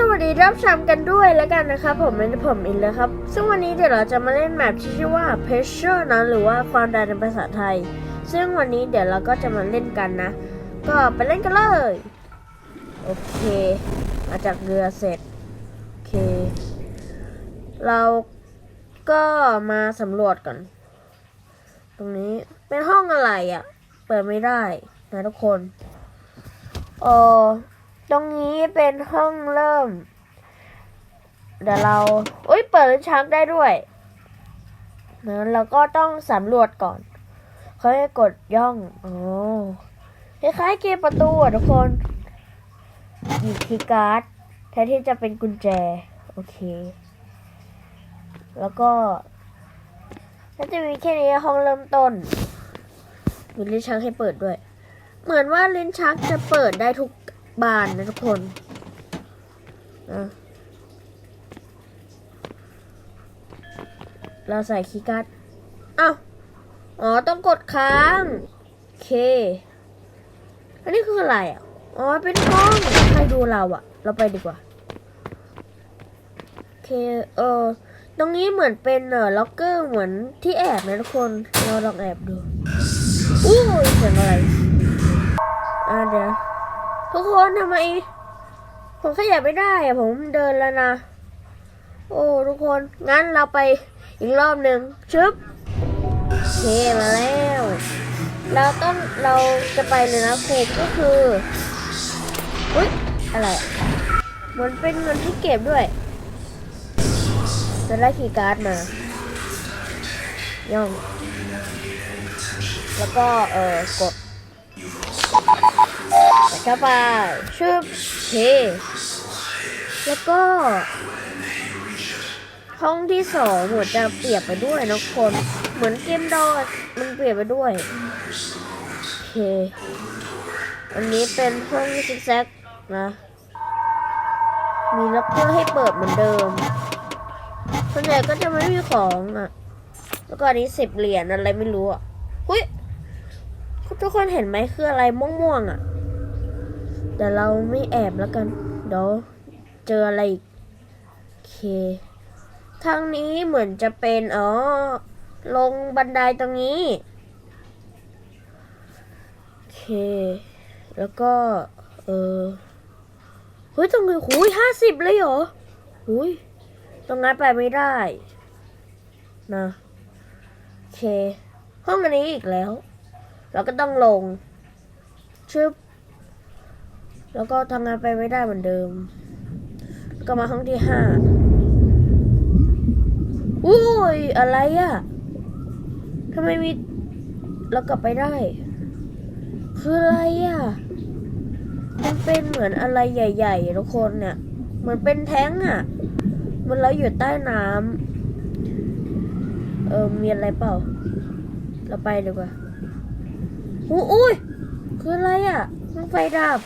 สวัสดีรับชมกันด้วยแล้วกันนะครับผมเป็นผมอินเลยครับ ซึ่งวันนี้เดี๋ยวเราจะมาเล่นแมปที่ชื่อว่า pressure นะหรือว่าความดันในภาษาไทย ซึ่งวันนี้เดี๋ยวเราก็จะมาเล่นกันนะ ก็ไปเล่นกันเลย โอเค มาจากเรือเสร็จ โอเค เราก็มาสำรวจก่อน ตรงนี้เป็นห้องอะไรอะ่ะ เปิดไม่ได้นะทุกคนเออ ตรงนี้เป็นห้องเริ่ม เดี๋ยวเราอุ้ยเปิดลิ้นชักได้ด้วยนะเราก็ต้องสำรวจก่อนเขาให้กดย่องอ๋อคล้ายๆเกมประตูอะทุกคนหยิบคีย์การ์ดแทนที่จะเป็นกุญแจ โอเค แล้วก็น่าจะมีแค่นี้ห้องเริ่มต้น มีลิ้นชักให้เปิดด้วย เหมือนว่าลิ้นชักจะเปิดได้ทุก บานนะทุกคนเราใส่คีย์การ์ดอ้าว อ๋อ ต้องกดค้างโอเค อันนี้คืออะไรอะ อ๋อ เป็นห้อง ใครดูเราอะ เราไปดีกว่า โอเค เออ ตรงนี้เหมือนเป็นเออล็อกเกอร์เหมือนที่แอบนะทุกคน เราลองแอบดูอู้ยเสียงอะไร อ่าเดี๋ยว ทุกคนทำไม ผมขยับไม่ได้อะผมเดินแล้วนะ โอ้ทุกคนงั้นเราไปอีกรอบหนึ่งชึบโอเคมาแล้วเราต้องเราจะไปเลยนะครูก็คืออุ้ยอะไรเหมือนเป็นเงินที่เก็บด้วยจะได้คีย์การ์ดมาย่องแล้วก็เออกด เข้าไปชึบเทแล้วก็ ห้องที่สองหมือนจะเปียบไปด้วยนะคน เหมือนเกมดอดมันเปียบไปด้วยเคอันนี้เป็นห้องซิกแซกนะ มีล็อกเกอร์ให้เปิดเหมือนเดิมส่วนใหญ่ก็จะไม่มีของอะ แล้วก็อันนี้สิบเหรียญอะไรไม่รู้อะหุ้ย ทุกคนเห็นไหมคืออะไรม่วงๆอะ แต่เราไม่แอบแล้วกัน เดี๋ยวเจออะไรอีกโอเค ทางนี้เหมือนจะเป็นอ๋อลงบันไดตรงนี้โอเค แล้วก็ เออเฮ้ยตรงนี้หุยห้าสิบเลยเหรอหุยตรงนั้นไปไม่ได้ นะโอเค ห้องอันนี้อีกแล้ว เราก็ต้องลงชึบแล้วก็ทำงานไปไม่ได้เหมือนเดิม ก็มาห้องที่ห้าอุ้ยอะไรอะทำไมมีเรากลับไปได้ คืออะไรอะมันเป็นเหมือนอะไรใหญ่ๆทุกคนเนี่ยเหมือนเป็นแท้งอะมันเราอยู่ใต้น้ำเออมีอะไรเปล่า เราไปดีกว่า อุ้ยอุ้ยคืออะไรอะมันไฟดับ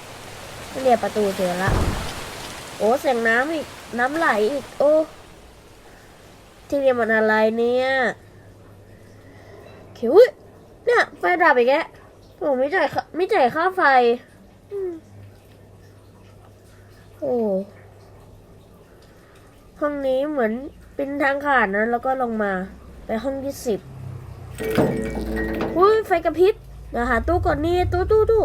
เรียกประตูเสียละ โอ้เสียงน้ำอีก น้ำไหลอีก โอ้ ที่เรียกมันอะไรเนี่ยเขียวอุ๊ยเนี่ย ไฟดับอีกแล้วผมไม่จ่ายค่าไม่จ่ายค่าไฟ โอ้ห้องนี้เหมือนเป็นทางขาดนะ แล้วก็ลงมา ไปห้องที่สิบอุ้ยไฟกระพริบ เดี๋ยวหาตู้ก่อนนี่ตู้ตู้ตู้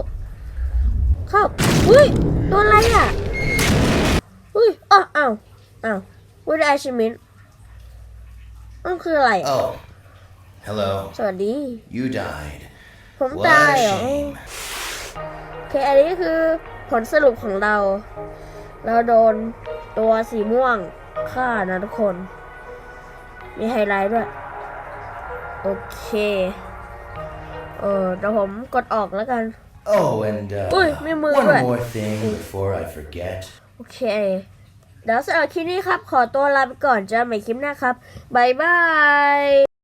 เข้าอุ้ยตัวอะไรอะอุ้ยอ้าวอ้าวอ้าวอุ้ยได้ชิมินมันคืออะไรอะ Oh, hello. สวัสดี You died. ผม What ตาย a เหรอ shame. โอเคอันนี้คือผลสรุปของเรา เราโดนตัวสีม่วงฆ่านะทุกคน มีไฮไลท์ด้วย โอเค เออเดี๋ยวผมกดออกแล้วกัน Oh, and uh, Ui, may mưa one rồi. more thing before I forget. โอเคเดี๋ยวสำหรับคลิปนี้ครับ ขอตัวลาไปก่อนเจอกันใหม่คลิปหน้าครับ บ๊ายบาย